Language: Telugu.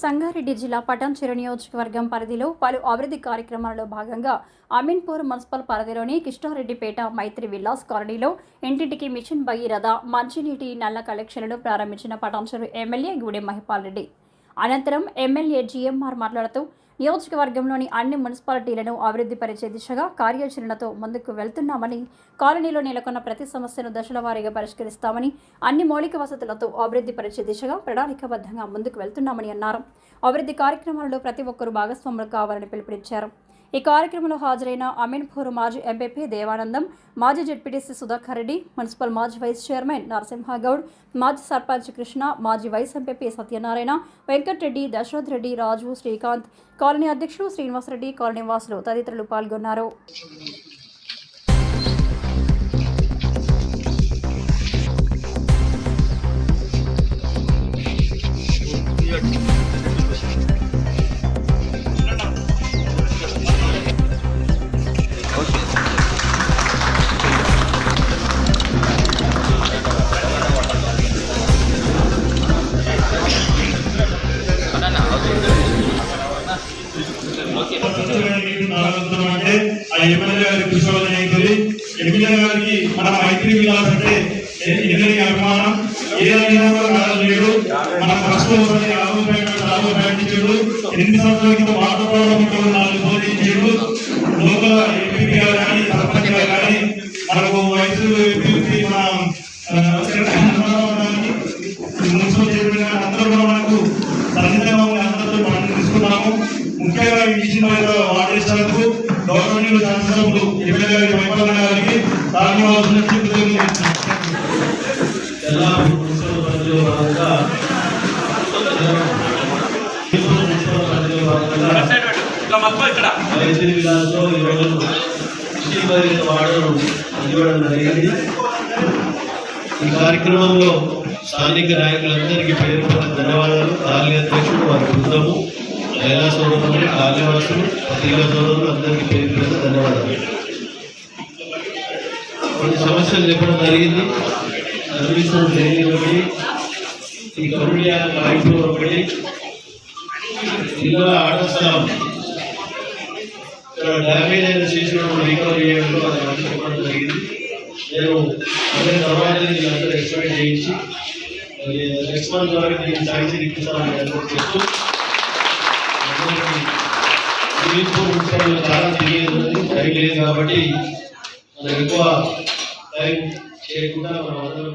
సంగారెడ్డి జిల్లా పటాన్చెర నియోజకవర్గం పరిధిలో పలు అభివృద్ధి కార్యక్రమాలలో భాగంగా అమీన్పూర్ మున్సిపల్ పరిధిలోని కిష్టారెడ్డిపేట మైత్రి విల్లాస్ కాలనీలో ఇంటింటికి మిషన్ భగీరథ మంచినీటి నల్ల కలెక్షన్లను ప్రారంభించిన పటాన్చెరు ఎమ్మెల్యే గుడి మహిపాల్ రెడ్డి. అనంతరం ఎమ్మెల్యే జీఎంఆర్ మాట్లాడుతూ నియోజకవర్గంలోని అన్ని మున్సిపాలిటీలను అభివృద్ధి పరిచే దిశగా కార్యాచరణతో ముందుకు వెళ్తున్నామని కాలనీలో నెలకొన్న ప్రతి సమస్యను దశల వారీగా పరిష్కరిస్తామని అన్ని మౌలిక వసతులతో అభివృద్ధి పరిచే దిశగా ప్రణాళికాబద్ధంగా ముందుకు వెళ్తున్నామని అన్నారు. అభివృద్ధి కార్యక్రమాలలో ప్రతి ఒక్కరూ భాగస్వాములు కావాలని పిలుపునిచ్చారు. ఈ కార్యక్రమంలో హాజరైన అమీన్పూర్ మాజీ ఎంపీపీ దేవానందం మాజీ జడ్పీటీసీ సుధాకర్ రెడ్డి మున్సిపల్ మాజీ వైస్ చైర్మన్ నరసింహగౌడ్ మాజీ సర్పంచ్ కృష్ణ మాజీ vice MPP Satyanarayana Venkatareddy Dasharath Reddy Raju Srikanth colony అధ్యక్షుడు శ్రీనివాసరెడ్డి కాలనీ వాసులు తదితరులు పాల్గొన్నారు. అంటే ఆ ఎమ్మెల్యే గారి కృషి వల్ల అవుతుంది ఎమ్మెల్యే గారికి మన మైత్రి విలాస్ అంటే ఎన్నని అభిమానం. ఏదైనా లేడు మన ప్రశ్న రాబో ప్రకటించాడు ఎనిమిది సంవత్సరాల క్రితం వాతావరణంలో నాలుగు బోధించాడు లోకల్ ఎంపీ గారు కానీ సర్పంచ్ గారు కానీ మనకు వయసు మున్సిపల్ చైర్మన్ గారు అందరూ కూడా మనకు అందరితో మనం తీసుకున్నాము ముఖ్యంగా ఈ విషయంలో మీద వాటేసినందుకు గవర్నమెంట్ ఎమ్మెల్యే గారికి వైఫల్య గారికి ధన్యవాదాలు. జిల్లా ఈరోజు జరిగింది ఈ కార్యక్రమంలో స్థానిక నాయకులందరికీ పేరు పేరు ధన్యవాదాలు. కాలనీ అధ్యక్షుడు వారి బృందము. మహిళా సోదరులు కాళీవాసులు పత్రికా సోదరులు అందరికీ పేరు పేరు ధన్యవాదాలు. కొన్ని సమస్యలు చెప్పడం జరిగింది. సర్వీసులు లేని ఒకటి ఈ కరుణ్య నాయకులు ఒకటి జిల్లా ఆడస్తాం ఇక్కడ డ్యామేజ్ అయిన చేసినప్పుడు రికవరీ చేయడంలో అది మంచి చెప్పడం జరిగింది. నేను అదే తర్వాత అందరూ ఎక్స్పెక్ట్ చేయించి నెక్స్ట్ మంత్ వరకు నేను శాంక్షన్ ఇప్పిస్తానని చెప్తూ తీర్పు మున్సిపల్ చాలా తెలియదు టైం కాబట్టి మనం ఎక్కువ టైం చేయకుండా మనం అందరం